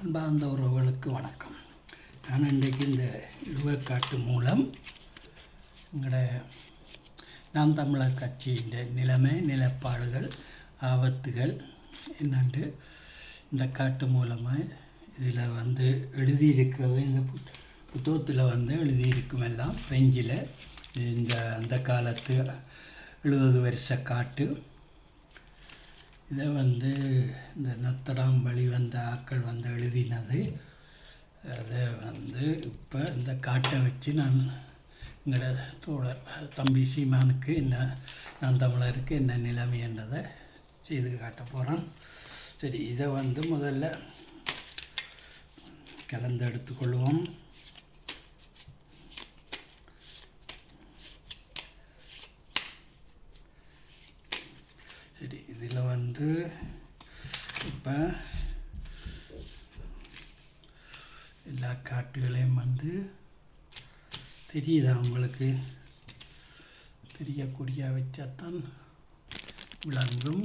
அன்பார்ந்த உறவுகளுக்கு வணக்கம். நான் இன்றைக்கு இந்த இழுவக்காட்டு மூலம் எங்களோட நாம் தமிழர் கட்சியின் நிலைமை நிலப்பாடுகள் ஆபத்துகள் என்னண்டு இந்த காட்டு மூலமாக இதில் வந்து எழுதியிருக்கிறது. இந்த புத்தகத்தில் வந்து எழுதியிருக்கும் எல்லாம் ஃப்ரெஞ்சில் இந்த அந்த காலத்து எழுபது வருஷ காட்டு இதை வந்து இந்த நத்தடாம் வழி வந்த ஆக்கள் வந்து எழுதினது. அதை வந்து இப்போ இந்த காட்டை வச்சு நான் எங்களோட தோழர் தம்பி சீமானுக்கு என்ன நான் தமிழருக்கு என்ன நிலைமைன்றதை செய்து காட்ட போகிறேன் சரி இதை வந்து முதல்ல கலந்து எடுத்துக்கொள்வோம் சரி இதில் வந்து இப்போ எல்லா காட்டுகளையும் வந்து தெரியுதா உங்களுக்கு? தெரியக்கூடிய வச்சாத்தான் விளங்கும்.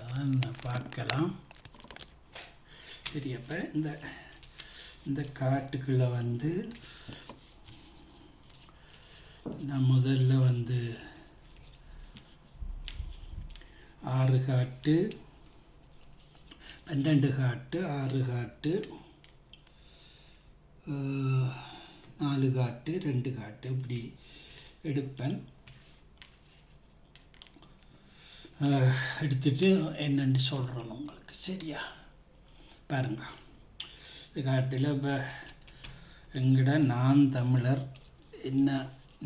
அதான் பார்க்கலாம். சரி அப்போ இந்த இந்த காட்டுக்குள்ளே வந்து நான் முதல்ல வந்து ஆறு காட்டு பன்னெண்டு காட்டு ஆறு காட்டு நாலு காட்டு ரெண்டு காட்டு இப்படி எடுப்பேன். எடுத்துட்டு என்னென்னு சொல்கிறேன் உங்களுக்கு சரியா? பாருங்க. இந்த காட்டில் இப்போ எங்கட நான் தமிழர் என்ன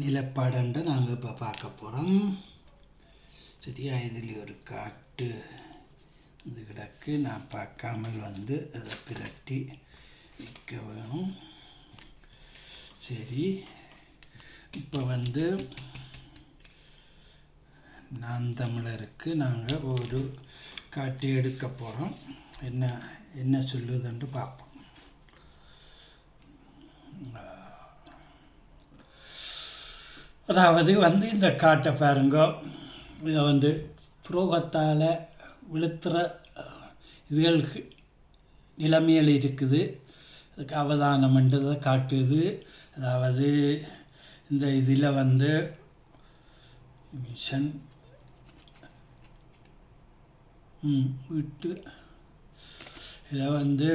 நிலப்பாடுன்ற நாங்கள் இப்போ பார்க்க போகிறோம் சரியா இதில் ஒரு காட்டு இது கிடக்கு. நான் பார்க்காமல் வந்து அதை பிரட்டி வைக்க வேணும். சரி. இப்போ வந்து நான் தமிழருக்கு நாங்கள் ஒரு காட்டு எடுக்க போகிறோம் என்ன என்ன சொல்லுதுன்ட்டு பார்ப்போம். அதாவது வந்து இந்த காட்டை பாருங்க. வந்து புரோகத்தால் விழுத்துற இதுகள் நிலைமையில் இருக்குது. அதுக்கு அவதானம்ன்றதை காட்டுது. அதாவது இந்த இதில் வந்து மிஷன் விட்டு இதை வந்து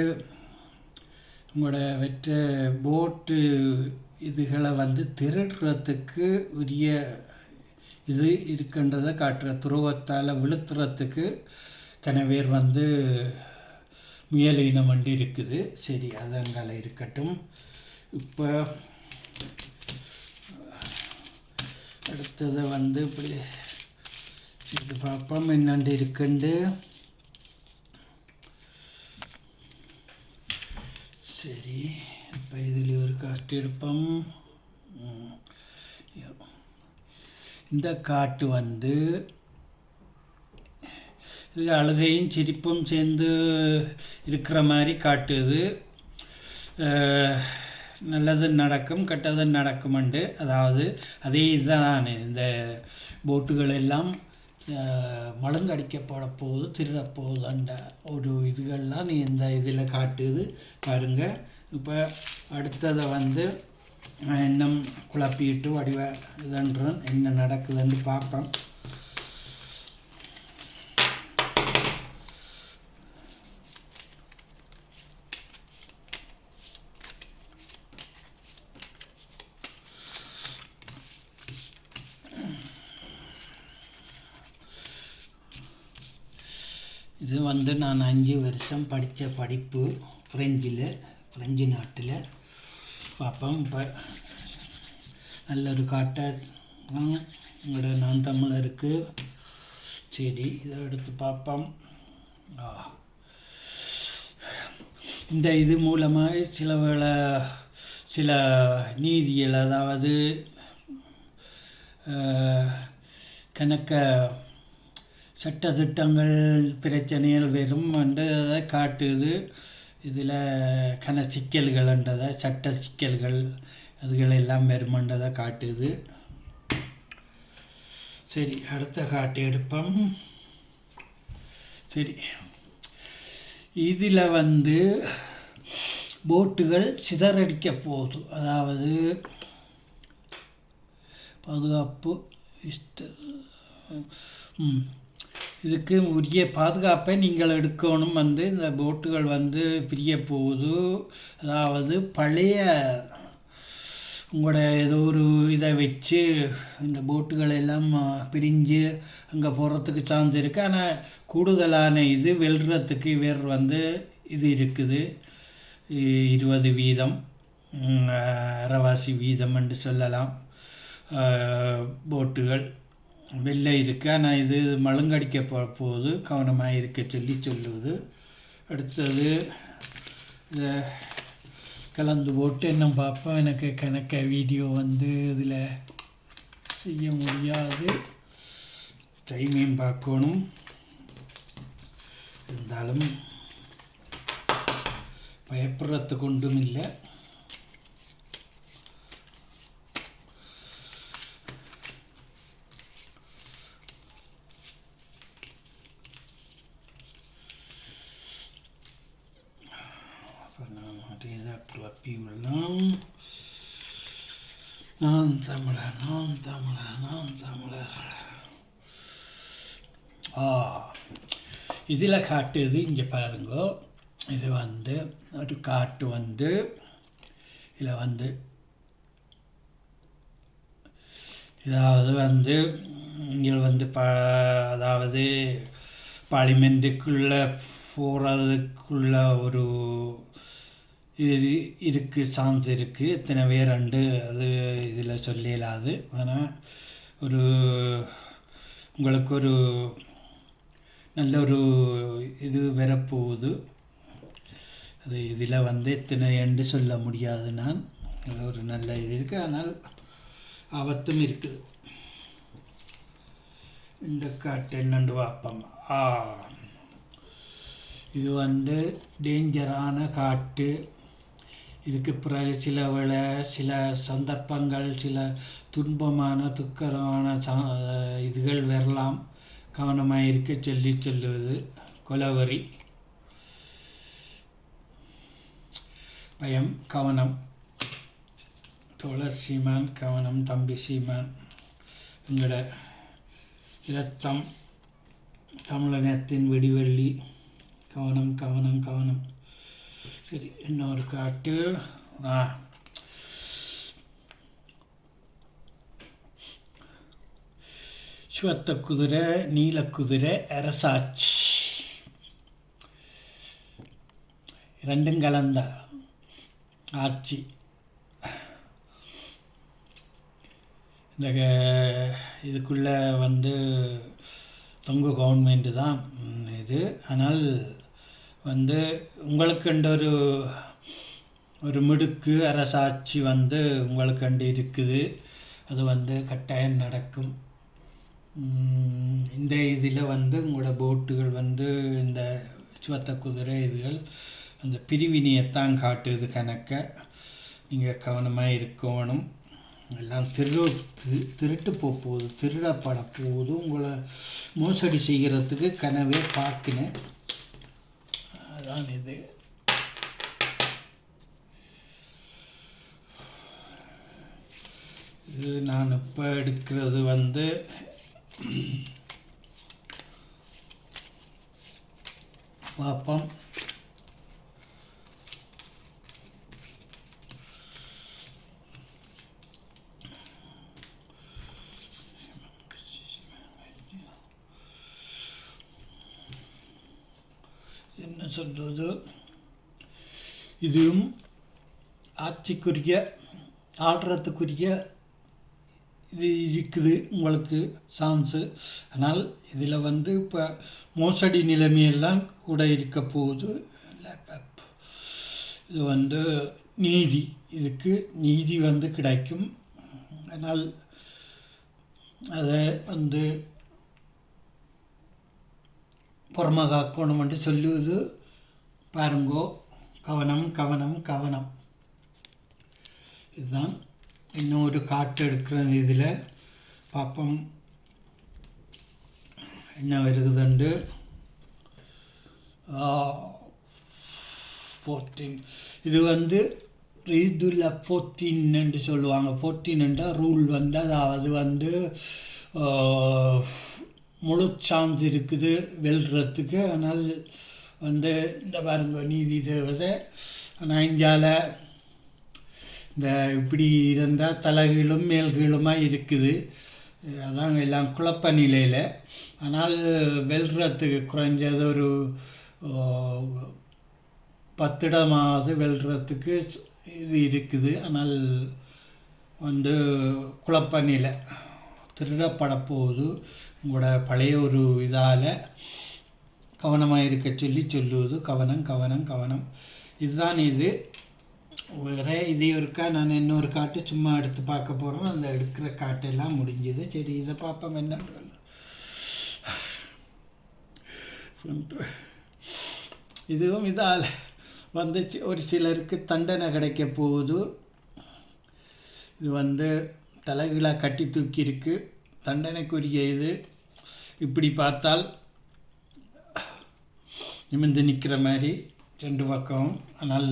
உங்களோட வெற்ற போட்டு இதுகளை வந்து திருடுறதுக்கு உரிய இது இருக்கின்றதை காட்டுற துருவத்தால் விழுத்துறதுக்கு கனவேர் வந்து முயலினம் வண்டி இருக்குது. சரி அதங்கால இருக்கட்டும். இப்போ அடுத்தது வந்து இப்படி இது பார்ப்போம் என்னண்டு இருக்குண்டு. சரி இப்போ இதில் ஒரு காட்டு எடுப்போம் ம். இந்த காட்டு வந்து இது அழுகையும் சிரிப்பும் சேர்ந்து இருக்கிற மாதிரி காட்டுது நல்லது நடக்கும் கெட்டது நடக்கும்ண்டு. அதாவது அதே இதுதான். இந்த போட்டுகள் எல்லாம் மழுங்கடிக்கப்பட போகுது திருடப்போகுது அந்த ஒரு இதுகள்லாம் நீ இந்த இதில் காட்டுது. பாருங்கள் இப்போ அடுத்ததை வந்து இன்னும் குழப்பிட்டு வடிவ இதன்றேன். என்ன நடக்குதுன்னு பார்ப்போம். இது வந்து நான் அஞ்சு வருஷம் படித்த படிப்பு ஃப்ரெஞ்சில் ஃப்ரெஞ்சு நாட்டில். பார்ப்போம். இப்போ நல்ல ஒரு காட்டை உங்களோட நான் தமிழருக்கு சரி இதை எடுத்து பார்ப்போம். ஆ. இந்த இது மூலமாக சில வேளை சில நீதிகள் அதாவது கணக்க சட்டத்திட்டங்கள் பிரச்சனைகள் வெறும் வந்து அதை காட்டுது. இதில் கன சிக்கல்கள்ன்றதை சட்ட சிக்கல்கள் அதுகளெல்லாம் வெறுமன்றதை காட்டுது. சரி அடுத்த காட்டு எடுப்போம். சரி. இதில் வந்து போட்டுகள் சிதறடிக்க போகுது. அதாவது பாதுகாப்பு இஸ்ட- ம். இதுக்கு உரிய பாதுகாப்பை நீங்கள் எடுக்கணும் வந்து இந்த போட்டுகள் வந்து பிரிய போகுது. அதாவது பழைய உங்களோட ஏதோ ஒரு இதை வச்சு இந்த போட்டுகள் எல்லாம் பிரிஞ்சு அங்கே போகிறதுக்கு சான்ஸ் இருக்குது ஆனால் கூடுதலான இது வெல்றதுக்கு வேறு வந்து இது இருக்குது. இருபது வீதம் ம், வீதம் என்று சொல்லலாம். போட்டுகள். வெளில இருக்க. ஆனால் இது மழுங்கடிக்க போ போகுது கவனமாக இருக்க சொல்லி சொல்லுவது. அடுத்தது இதை கலந்து போட்டு என்ன பார்ப்போம். எனக்கு கணக்க வீடியோ வந்து இதில் செய்ய முடியாது. டைமையும் பார்க்கணும். இருந்தாலும் பயப்படுறதுக்கு ஒன்றும் இல்லை அப்போ நாம். அதே நான் தமிழர் நான் தமிழர் நான் தமிழர். ஆ இதில் காட்டுது இங்கே பாருங்க. இது வந்து ஒரு காட்டு வந்து இதில் வந்து இதாவது வந்து இங்கே வந்து ப அதாவது பார்லிமெண்ட்டுக்குள்ளே போகிறதுக்குள்ள ஒரு இது இருக்குது சான்ஸ் இருக்குது எத்தனை பேர் ரெண்டு அது இதில் சொல்லிடலாது ஆனால் ஒரு உங்களுக்கு ஒரு நல்ல ஒரு இது வரப்போகுது. அது இதில் வந்து எத்தனை என்று சொல்ல முடியாது நான். அது ஒரு நல்ல இது இருக்குது ஆனால் ஆபத்தும் இருக்குது இந்த காட்டு என்னண்டு பார்ப்போம். ஆ. இது வந்து டேஞ்சரான காட்டு. இதுக்கு பிறகு சில வேளை சில சந்தர்ப்பங்கள் சில துன்பமான துக்கரமான ச- இதுகள் வரலாம். கவனமாக இருக்க சொல்லி சொல்லுவது கொலவரி. பயம் கவனம். தோழர் சீமான் கவனம். தம்பி சீமான். எங்களோட இரத்தம் தமிழனத்தின் வெடிவெள்ளி. கவனம் கவனம் கவனம். சரி இன்னொரு காட்டு. ஆ. சிவத்த குதிரை நீல குதிரை அரசாட்சி. ரெண்டும் கலந்த. ஆட்சி. இந்த க- இதுக்குள்ளே வந்து தொங்கு கவர்மெண்ட்டு தான் இது. ஆனால் வந்து உங்களுக்குண்டு ஒரு ஒரு மிடுக்கு அரசாட்சி வந்து உங்களுக்குண்டு இருக்குது. அது வந்து கட்டாயம் நடக்கும். இந்த இதில் வந்து உங்களோட போட்டுகள் வந்து இந்த சுவத்த குதிரை இதுகள் அந்த பிரிவினையைத்தான் காட்டுது கணக்க. நீங்கள் கவனமாக இருக்கணும். எல்லாம் திரு திருட்டு போக போகுது திருடப்பட போகுது உங்களை மோசடி செய்கிறதுக்கு கனவே பார்க்கினேன். தான் இது. இது நான் இப்போ எடுக்கிறது வந்து பார்ப்போம் சொல்லுவது இதுவும் ஆட்சிக்குரிய ஆள்றதுக்குரிய இது இருக்குது உங்களுக்கு சான்ஸு ஆனால் இதில் வந்து இப்போ மோசடி நிலைமையெல்லாம் கூட இருக்க போகுது. லேப்டாப் இது வந்து நீதி. இதுக்கு நீதி வந்து கிடைக்கும். ஆனால் அதை வந்து புறமாக காக்கணும் என்று சொல்லுவது பாருங்கோ. கவனம் கவனம் கவனம். இதுதான். இன்னும் ஒரு காட்டு எடுக்கிற இதில் பார்ப்போம் என்ன வருகுதுண்டு ஃபோர்டீன் இது வந்து இதுல ஃபோர்டீன்னு சொல்லுவாங்க. ஃபோர்டீன் ரூல் வந்து அதாவது வந்து முழு சார்ந்து இருக்குது வெல்றதுக்கு. ஆனால் வந்து இந்த பாருங்க நீதி தேவதை. ஆனால் இந்தியாவில் இந்த இப்படி இருந்தால் தலைகீழும் மேல்கீழுமாக இருக்குது. அதான் எல்லாம் குழப்ப நிலையில். ஆனால் வெல்றத்துக்கு குறைஞ்சது ஒரு பத்திடமாவது வெல்றத்துக்கு இது இருக்குது. ஆனால் வந்து குழப்ப நிலை. திருடப்பட போகுது உங்களோட பழைய ஒரு இதால். கவனமாக இருக்க சொல்லி சொல்லுவது கவனம் கவனம் கவனம். இதுதான் இது. வேறு இது இருக்கா? நான் இன்னொரு காட்டு சும்மா எடுத்து பார்க்க போகிறோம் அந்த எடுக்கிற காட்டெல்லாம் முடிஞ்சுது. சரி இதை பார்ப்போம் என்னன்னு இதுவும் இதால் வந்து ஒரு சிலருக்கு தண்டனை கிடைக்க போகுது. இது வந்து தலைகீழாக கட்டி தூக்கியிருக்கு. தண்டனைக்குரிய இது. இப்படி பார்த்தால் நிமிர்ந்து நிற்கிற மாதிரி ரெண்டு பக்கம். ஆனால்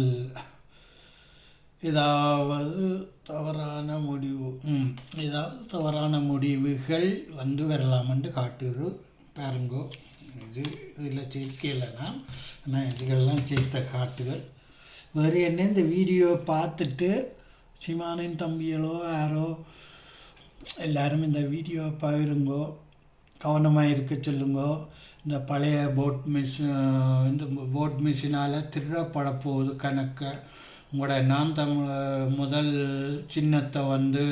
ஏதாவது தவறான முடிவு ம் ஏதாவது தவறான முடிவுகள் வந்து வரலாமென்று காட்டுது பாருங்கோ. இது இதில் சேர்க்கலைன்னா ஆனால் இதுகள்லாம் சேர்த்த காட்டுகள் வேறு என்ன இந்த வீடியோ பார்த்துட்டு சிமானின் தம்பிகளோ யாரோ எல்லோரும் இந்த வீடியோ பகிருங்கோ. கவனமாக இருக்க சொல்லுங்கோ. இந்த பழைய போட் மிஷின் இந்த போட் மிஷினால் திருடப்பட போகுது கணக்கு. உங்களோட நான் தமிழ் முதல் சின்னத்தை வந்து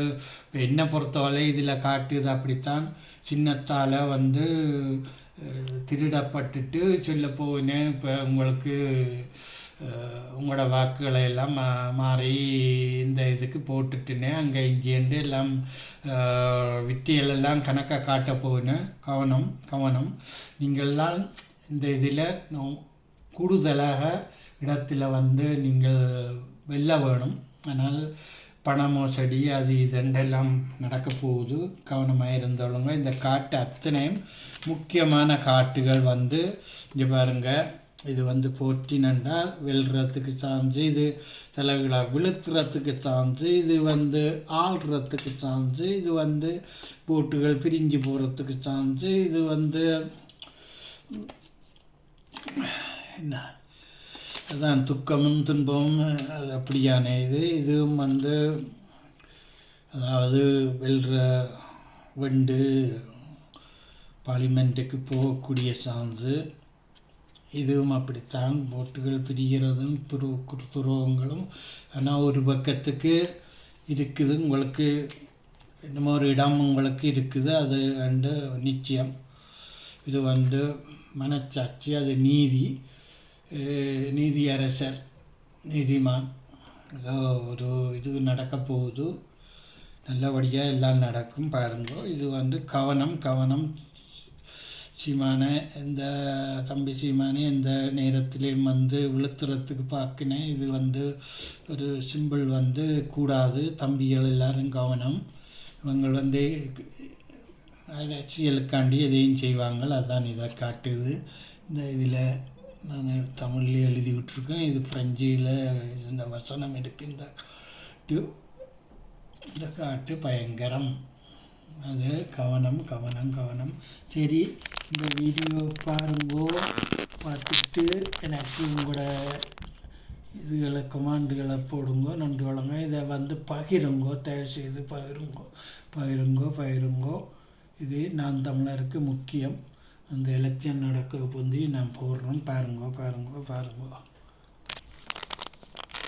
இப்போ என்னை பொறுத்தவரை இதில் காட்டுது அப்படித்தான். சின்னத்தால் வந்து திருடப்பட்டுட்டு சொல்ல போனேன். இப்போ உங்களுக்கு உங்களோட வாக்குகளை எல்லாம் மா மாறி இந்த இதுக்கு போட்டுட்டுனே அங்கே இங்கேருந்து எல்லாம் வித்தியலெல்லாம் கணக்காக காட்ட போகணும் கவனம் கவனம். நீங்கள்லாம் இந்த இதில் கூடுதலாக இடத்துல வந்து நீங்கள் வெல்ல வேணும். ஆனால் பண மோசடி அது இதெண்டெல்லாம் நடக்க போகுது. கவனமாக இருந்தவங்க இந்த காட்டு அத்தனையும் முக்கியமான காட்டுகள் வந்து இங்கே பாருங்கள் இது வந்து போட்டினண்டா வெல்றதுக்கு சாஞ்சு இது தலைகளை விழுத்துறதுக்கு சாஞ்சு இது வந்து ஆள்றதுக்கு சாஞ்சு இது வந்து போட்டுகள் பிரிஞ்சு போகிறதுக்கு சாஞ்சு இது வந்து என்ன? அதான் துக்கமும் துன்பமும் அது அப்படியான இது. இதுவும் வந்து அதாவது வெல்ற வெண்டு பார்லிமெண்ட்டுக்கு போகக்கூடிய சான்ஸு இதுவும் அப்படித்தான். போட்டுகள் பிரிகிறதும் துரு துருவங்களும் ஆனால் ஒரு பக்கத்துக்கு இருக்குது. உங்களுக்கு என்னமோ ஒரு இடம் உங்களுக்கு இருக்குது. அது வந்து நிச்சயம். இது வந்து மனச்சாட்சி. அது நீதி. நீதி நீதியரசர் நீதிமான். ஏதோ ஒரு இது நடக்க போகுது. நல்லபடியாக எல்லாம் நடக்கும். பாருங்க இது வந்து கவனம் கவனம் சீமானை இந்த தம்பி சீமானே எந்த நேரத்திலையும் வந்து விழுத்துறதுக்கு பார்க்கினேன். இது வந்து ஒரு சிம்பிள் வந்து கூடாது. தம்பிகள் எல்லாரும் கவனம். இவங்க வந்து அரசியலுக்காண்டி எதையும் செய்வாங்க. அதுதான் இதை காட்டுது. இந்த இதில் நான் தமிழ்லேயே எழுதி விட்டுருக்கேன். இது ஃப்ரெஞ்சில் இந்த வசனம் இருக்குது இந்த காட்டு இந்த காட்டு பயங்கரம். அது கவனம் கவனம் கவனம். சரி. இந்த வீடியோ பாருங்கோ பார்த்துட்டு எனக்கு உங்களோட இதுகளை கமாண்டுகளை போடுங்கோ நன்றி வழங்க இதை வந்து பகிருங்கோ தயவு செய்து பகிருங்கோ பகிருங்கோ பகிருங்கோ. இது நான் தமிழருக்கு முக்கியம். அந்த எலெக்ஷன் நடக்க பொந்தி நான் போடுறோம். பாருங்கோ பாருங்கோ பாருங்கோ.